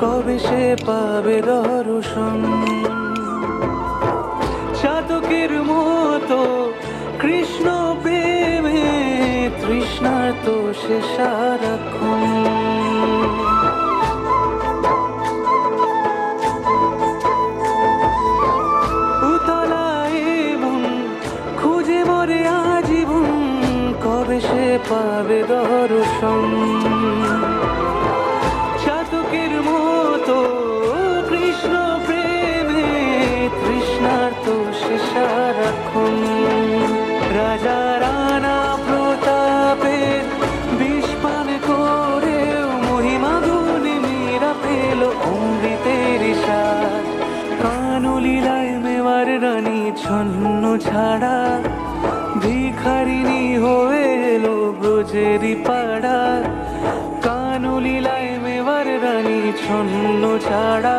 কবে সে পাবে দর্শন? চাতকের মতো কৃষ্ণ প্রেমে তৃষ্ণার তো সে খুঁজে আজীবন কবে সে পাবে দর্শন? রাজা রানা প্রতাপের বিষ পান করেও মহিমা গুণে মীরা পেল অমৃতের সার। কানুলীলায় মেওয়ার রানী ছন্ন ছাড়া ভিখারিনী হয়ে এলো ব্রজেরি পাড়া। কানুলীলায় মেওয়ার রানী ছন্ন ছাড়া।